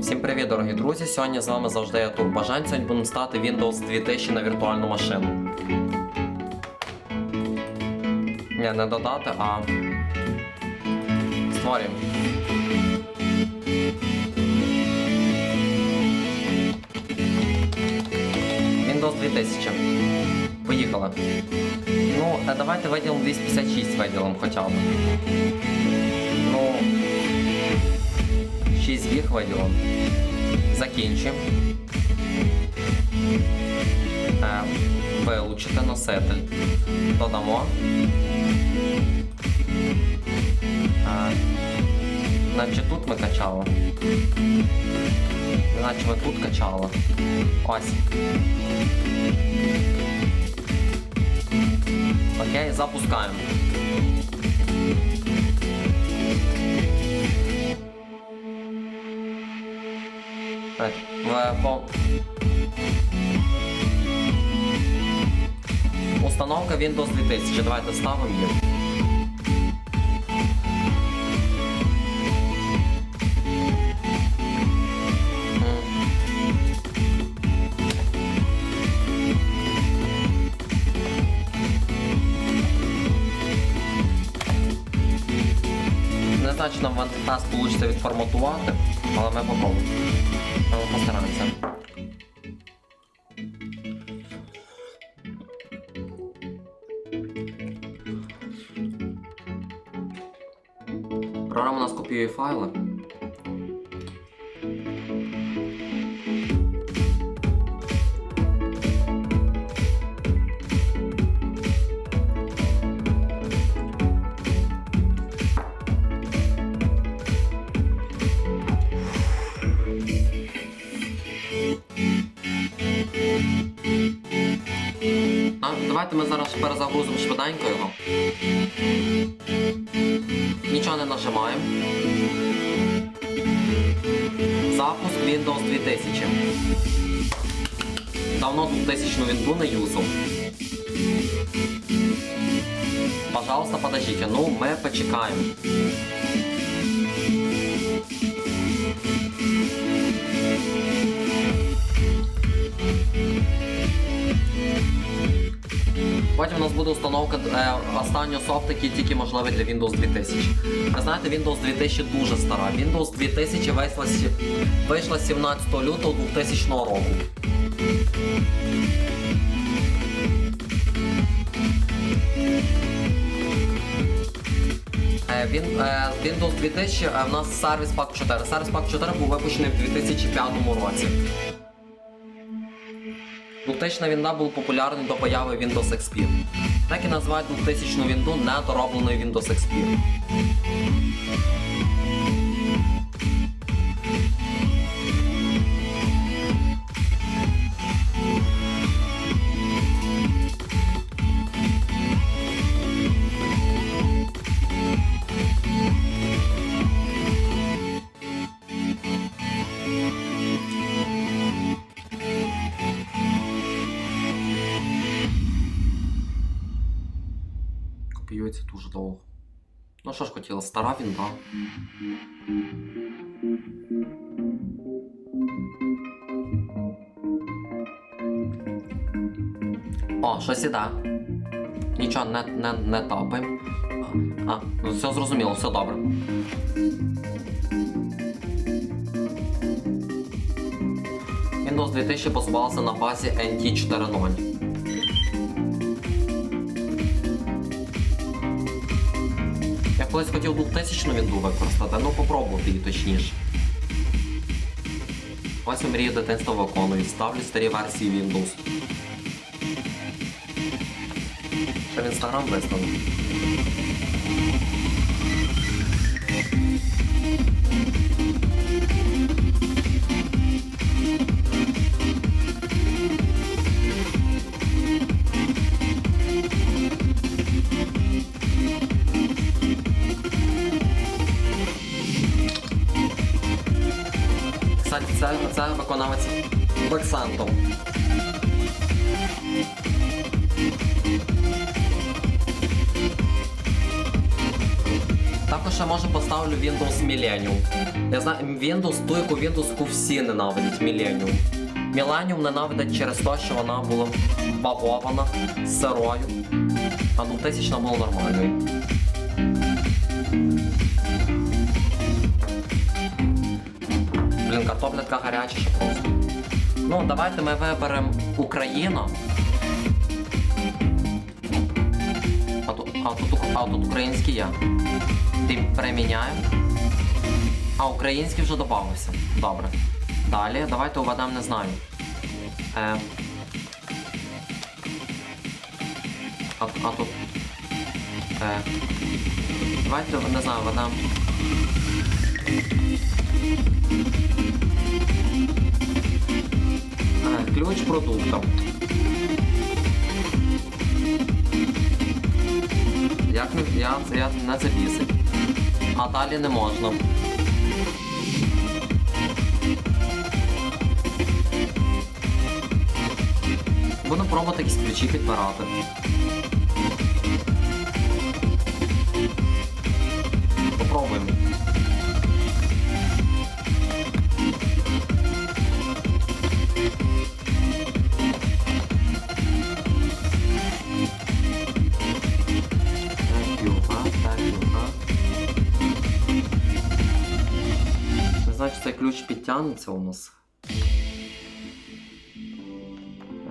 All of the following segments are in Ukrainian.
Всім привіт, дорогі друзі! Сьогодні з вами завжди я Турбажань. Сьогодні будемо ставити Windows 2000 на віртуальну машину. Ні, не додати, а створюємо. Windows 2000. Поїхали. Ну, а давайте виділимо 256 виділимо хоча б. 6 гіг виділимо. Закінчимо. Е, вилучити носитель. Додамо. Е, наче тут ми качали. Наче ми тут качали. Ось. Окей, запускаємо. Так, в, по... Установка Windows 2000. Давайте ставимо її. Не знаю, чи нам нас вийде відформатувати, але ми попробуємо. Ми постараємося. Програма у нас копіює файли. Давайте ми зараз перезагрузимо швиденько його. Нічого не нажимаємо. Запуск Windows 2000. Давно 2000 вінду не юзав. Пожалуйста, подождите. Ну, ми почекаємо. Потім у нас буде установка е, останнього софту, який тільки можливий для Windows 2000. Ви знаєте, Windows 2000 дуже стара. Windows 2000 вийшла, вийшла 17 лютого 2000 року. Е, е, Windows 2000 е, в нас Service Pack 4. Service Pack 4 був випущений в 2005 році. 2000 вінда був популярний до появи Windows XP. Так і називають 2000 вінду недоробленою Windows XP. Ну що ж хотіла, стара вінда. О, щось іде. Нічого не, не, не тапаємо. А, ну все зрозуміло, все добре. Windows 2000 базувався на базі NT 4.0. колись хотів 2000 вінду використати, ну попробувати її точніше. Ось мрію дитинства виконую, ставлю старі версії Windows. Ще в інстаграм виставлю. Це, це виконавець Бексантом. Також ще може поставлю Windows Millennium. Я знаю, Windows, ту, яку Windows всі ненавидять Millennium. Millennium ненавидять через те, що вона була багована, сирою, а 2000 була нормальною. Така гаряча. Ну, давайте ми виберемо Україну. А тут, а тут, а тут український є. Ти переміняємо. А український вже додався. Добре. Далі, давайте введемо, не знаю. Е. А, а тут. Е. Давайте, не знаю, введемо. Ключ продукту. Як я, я не це. А далі не можна. Будемо пробувати якісь ключі підбирати. Попробуємо. Ключ підтягнеться у нас.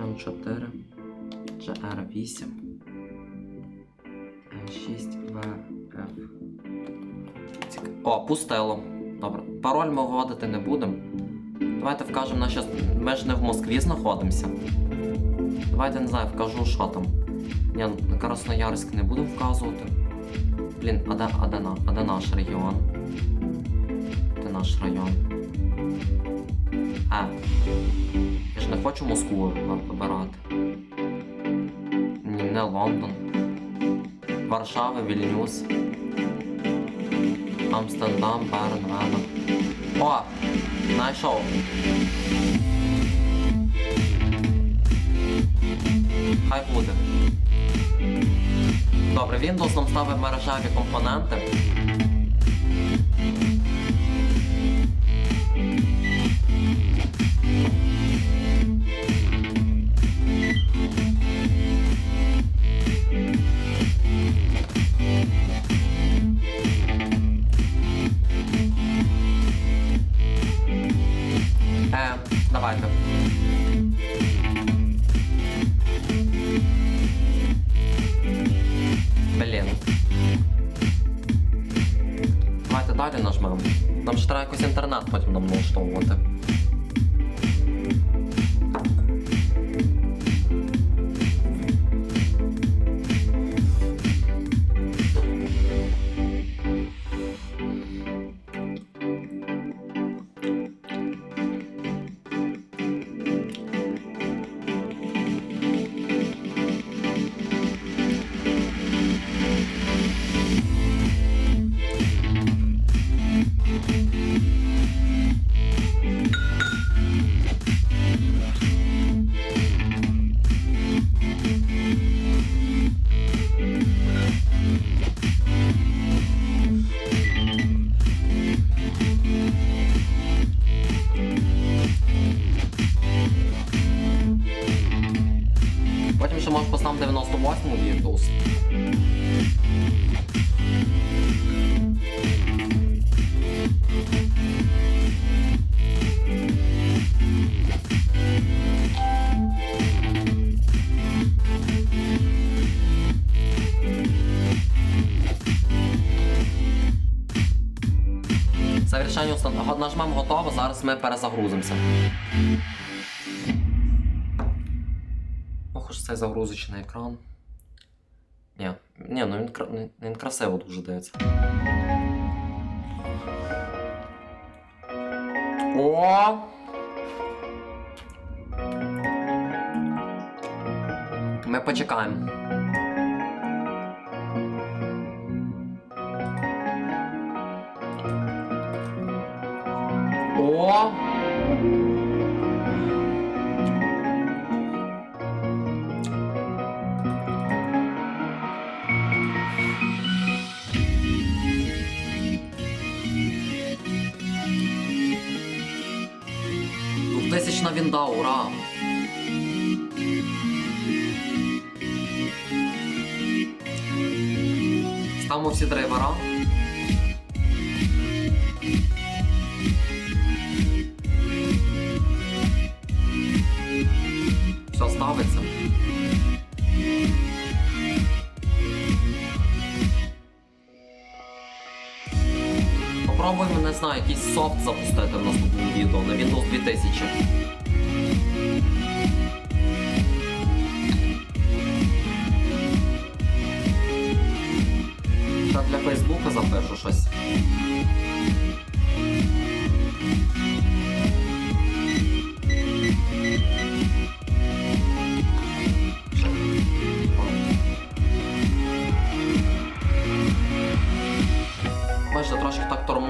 М4, GR8, М6, VF. О, пустело. Добре. Пароль ми вводити не будемо. Давайте вкажемо на щас. Ми ж не в Москві знаходимося. Давайте не знаю, вкажу, що там. Ні, на Красноярськ не буду вказувати. Блін, а де, а де, а де наш регіон? Де наш район? А. Я ж не хочу Москву ви- вибирати. Ні, не Лондон. Варшава, Вільнюс. Амстердам, Берн, Вена. О! Знайшов. Хай буде. Добре, Windows нам ставить мережеві компоненти. Далі нажмемо. Нам ще треба якось інтернет потім нам налаштовувати. Windows. Завершення установки. Нажмемо готово, зараз ми перезагрузимося. Ох уж цей загрузочний екран. Ні, ні, ну він, кра- він, він красиво дуже дивиться. О! Ми почекаємо. О! Двохтисячна вінда, ура! Ставимо всі драйвера. Попробуємо, не знаю, якийсь софт запустити в наступному відео на Windows 2000. Та для Фейсбука запишу щось.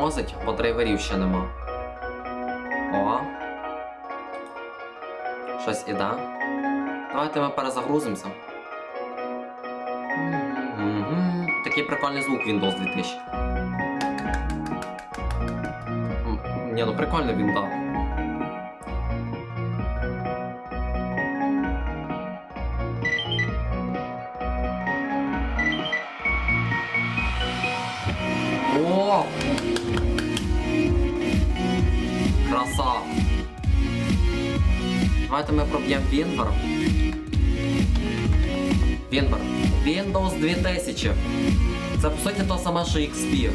Тормозить, бо драйверів ще нема. О. Щось іде. Давайте ми перезагрузимося. Такий прикольний звук Windows 2000. М, Ні, ну прикольний він дав. О! Краса! Давайте ми проб'ємо Вінвер. Вінбер. Windows 2000. Це по суті то саме, що XP.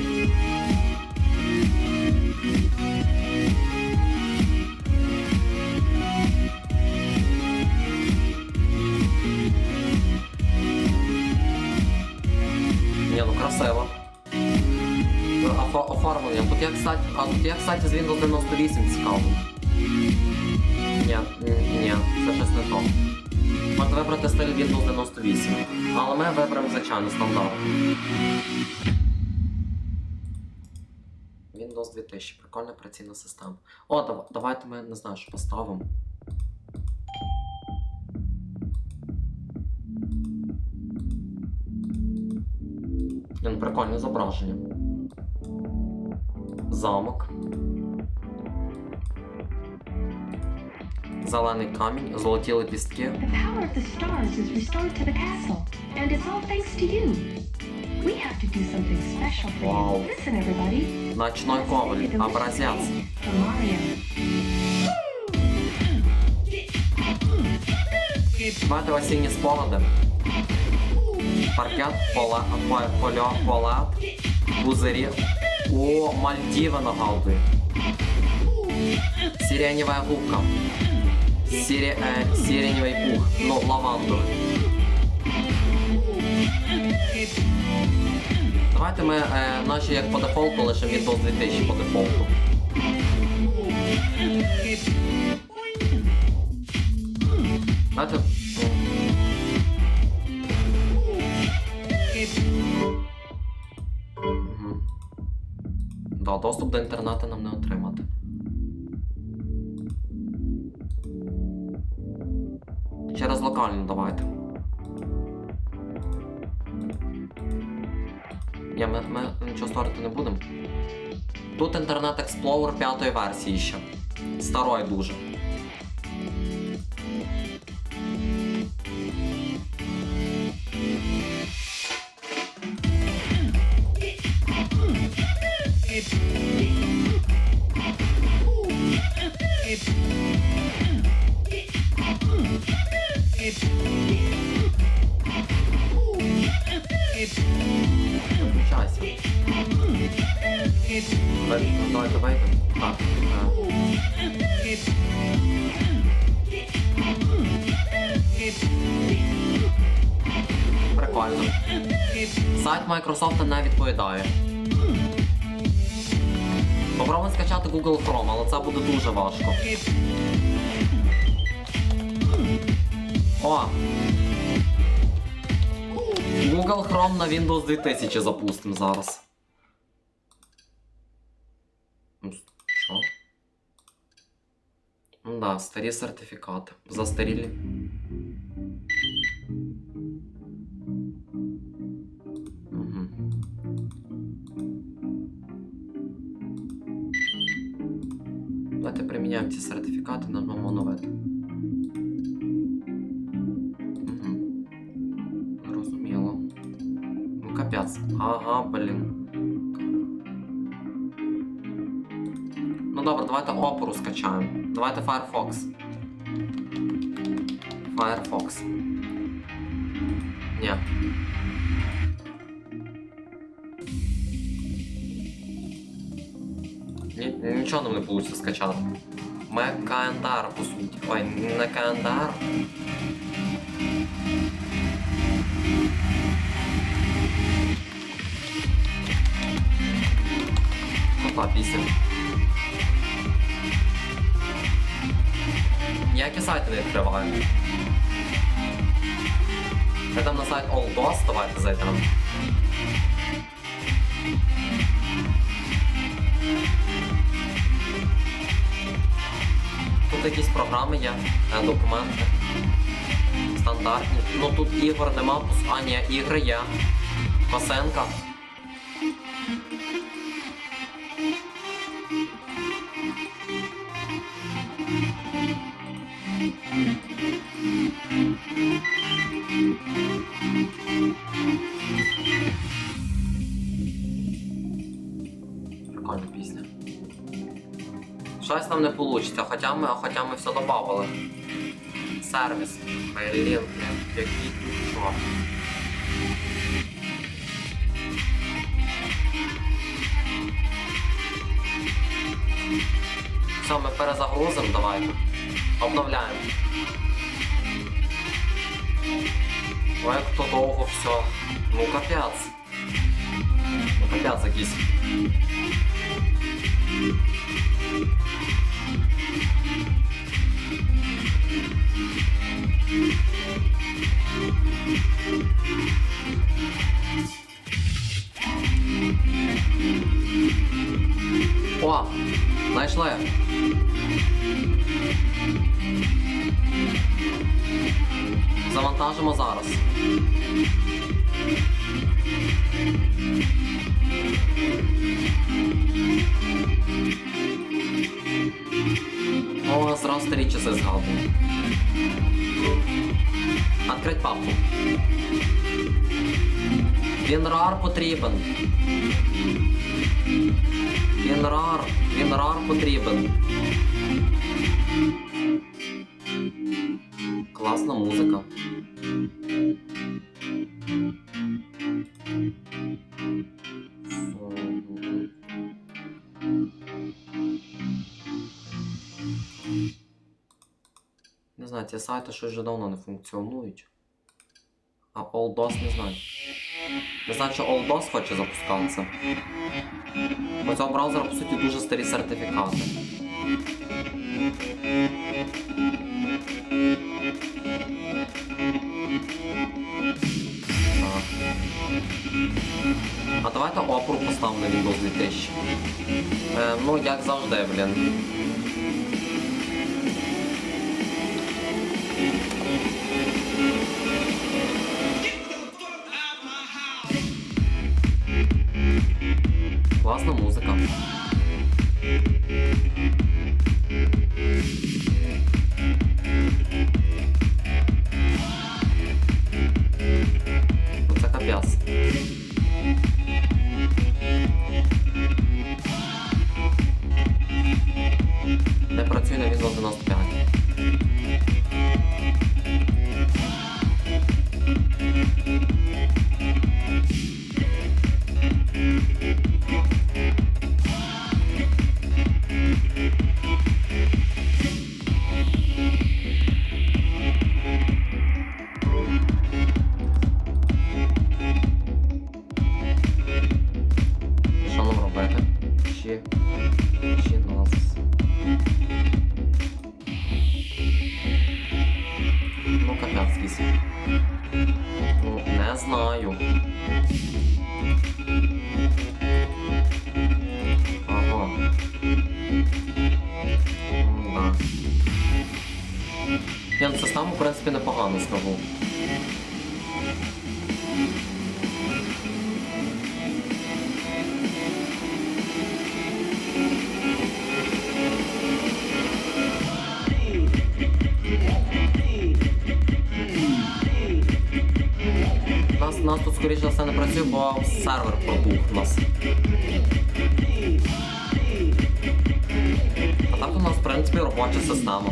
Оформлення. Тут я, кстати, а тут я, кстати, з Windows 98 цікаво. Ні, ні, це щось не то. Можна вибрати стиль Windows 98. Але ми виберемо звичайно стандарт. Windows 2000, прикольна операційна система. О, дав- давайте ми не знаю, що поставимо. Прикольне зображення. Замок. Зелений камінь, золоті лепістки. Everybody. Ночной коваль, образец. Давайте осінні спогади. Паркет, поле, по- поля, полет, пузирі. О, Мальдіви нагадує. Сиренєва губка. Сирі, е, сиренєвий пух. Ну, лавандовий. Давайте ми, е, наче як по дефолту, лише Windows 2000 по дефолту. Давайте. До інтернету нам не отримати. Через локальну давайте. Ні, ми, ми нічого створити не будемо. Тут інтернет Explorer п'ятої версії ще. Старої дуже. Ви- Давайте. Так. Прикольно. Сайт Microsoft не відповідає. Попробуємо скачати Google Chrome, але це буде дуже важко. О! Google Chrome на Windows 2000 запустимо зараз. Ну, Що? Ну да, старі сертифікати. Застарілі. Угу. Давайте приміняємо ці сертифікати, нажмемо оновити. Мгм. Зрозуміло. Ну капець. Ага, блін. добре, давайте опору скачаємо. Давайте Firefox. Firefox. Ні. Ні, нічого нам не вийде скачати. Мекаендар, по суті. Ой, не календар. Кота пісня. Ніякі сайти не відкриваю. Зайдемо на сайт AllDOS, давайте зайдемо. Тут якісь програми є, е, документи. Стандартні. Ну тут ігор нема, а ні, ігри є. Косенка. Нам не вийде, хоча ми, хоча ми все додавали. Сервіс. Блін, який тут. Все, ми перезагрузимо, давайте. Обновляємо. Ой, як то довго все. Ну капець. Ну капець якийсь. Знайшли. Завантажимо зараз. О, зразу старі часи згадую. Открить папку. Він рар потрібен. Він рар потрібен. Класна музика. Ці сайти щось вже давно не функціонують. А AllDOS не знаю. Не знаю, що AllDOS хоче запускатися. У цього браузера, по суті, дуже старі сертифікати. А давайте опору поставимо на Windows 2000. Е, ну, як завжди, блін. Класна скоріше за все не працює, бо сервер пробух у нас. А так у нас, в принципі, робоча система.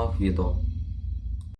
Нових відео.